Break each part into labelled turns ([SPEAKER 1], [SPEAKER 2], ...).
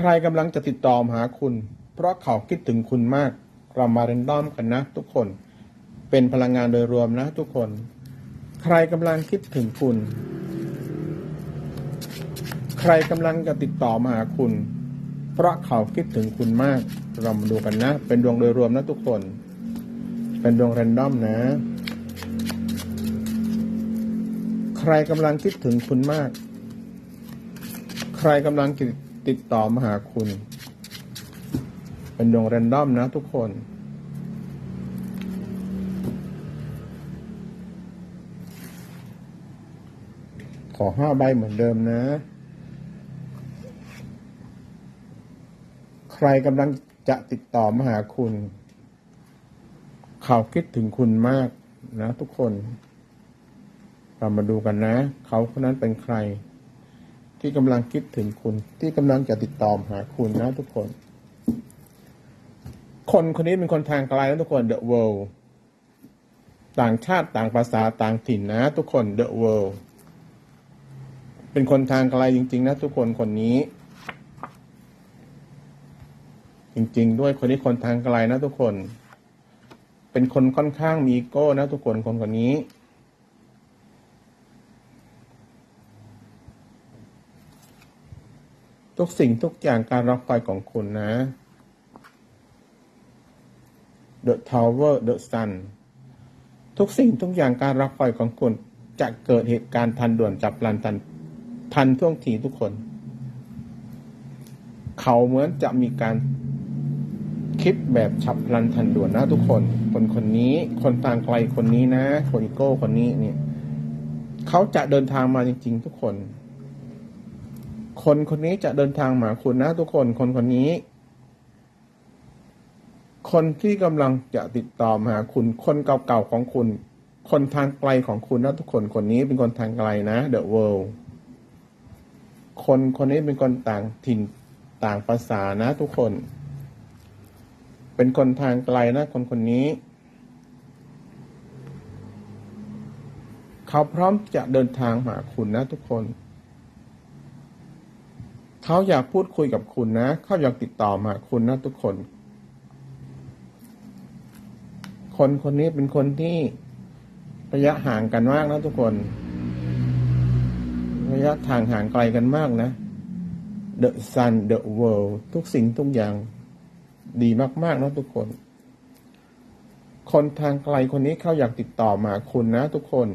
[SPEAKER 1] ใครกำลังจะติดต่อมาหาคุณ เพราะเขาคิดถึงคุณมาก เรามาเรนดอมกันนะทุกคน เป็นพลังงานโดยรวมนะทุกคน ใครกำลังคิดถึงคุณ ใครกำลังจะติดต่อมาหาคุณ เพราะเขาคิดถึงคุณมาก เรามาดูกันนะ เป็นดวงโดยรวมนะทุกคน เป็นดวงเรนดอมนะ ใครกำลังคิดถึงคุณมาก ใครกำลังติด ติดต่อมาหาคุณ เป็นดวงเรนดอมนะทุกคน ขอห้าใบเหมือนเดิมนะ ใครกำลังจะติดต่อมาหาคุณ เขาคิดถึงคุณมากนะทุกคน เรามาดูกันนะ เขาคนนั้นเป็นใคร ที่กำลังคิดถึงคุณ ที่กำลังจะติดต่อหาคุณนะทุกคน คนคนนี้เป็นคนทางไกลนะทุกคน The World ต่างชาติต่างภาษาต่างถิ่นนะ ทุกคน The World เป็นคนทางไกลจริง ๆ นะ ทุกคนคนนี้ จริง ๆ ด้วยคนนี้คนทางไกลนะ ทุกคน เป็นคนค่อนข้างมีอีโก้นะ ทุกคนคนคนนี้ ทุกสิ่งทุกอย่างการรอคอยของคุณนะ The Tower The Sun ทุกสิ่งทุกอย่างการรอคอยของคุณ จะเกิดเหตุการณ์ทันด่วนจับพลันทันทันท่วงทีทุกคน เขาเหมือนจะมีการคิดแบบฉับพลันทันด่วนนะทุกคน คนคนนี้ คนต่างไกลคนนี้นะ คนิโก้คนนี้เนี่ย เขาจะเดินทางมาจริง ๆ ทุกคน คนคนนี้จะเดินทางมาคุณนะทุกคนคนคนนี้ คนที่กำลังจะติดต่อมาคุณ คนเก่าๆของคุณ คนทางไกลของคุณนะทุกคนคนนี้เป็นคนทางไกลนะ The World คนคนนี้เป็นคนต่างถิ่นต่างภาษานะทุกคน เป็นคนทางไกลนะคนคนนี้ เขาพร้อมจะเดินทางมาหาคุณนะทุกคน เขาอยากพูดคุยกับคุณนะ เขาอยากติดต่อมาหาคุณนะทุกคน คนคนนี้เป็นคนที่ระยะห่างกันมากนะทุกคน ระยะทางห่างไกลกันมากนะ The Sun The World ทุกสิ่งทุกอย่างดีมากๆนะทุกคน คนทางไกลคนนี้เขาอยากติดต่อมาคุณนะทุกคน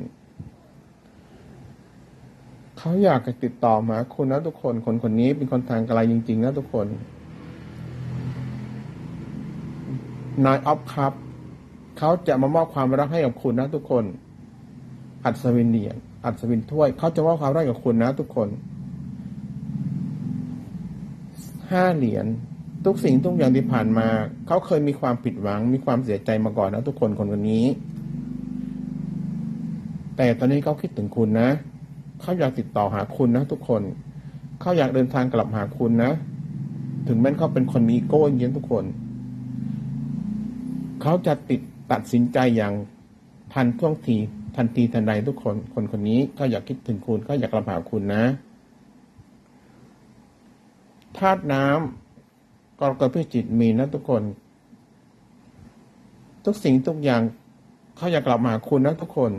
[SPEAKER 1] เขาอยากติดต่อมาคุณนะทุกคน คนคนนี้เป็นคนทางไกลจริง ๆ นะทุกคน นายออฟครับ เขาจะมามอบความรักให้กับคุณนะทุกคน อัศวินเหรียญอัศวินถ้วย เขาจะมอบความรักกับคุณนะทุกคน ห้าเหรียญ ทุกสิ่งทุกอย่างที่ผ่านมา เขาเคยมีความผิดหวัง มีความเสียใจมาก่อนนะทุกคนคนคนนี้ แต่ตอนนี้เขาคิดถึงคุณนะ เขาอยากติดต่อหาคุณนะทุกคน เขาอยากเดินทางกลับหาคุณนะ ถึงแม้เขาเป็นคนมีโก้เยอะทุกคน เขาจะติดตัดสินใจอย่างทันท่วงทีทันทีทันใดทุกคน คนคนนี้เขาอยากคิดถึงคุณเขาอยากกลับหาคุณนะธาตุน้ำกรกฎพิจิตมีนะทุกคน ทุกสิ่งทุกอย่างเขาอยากกลับมาหาคุณนะทุกคน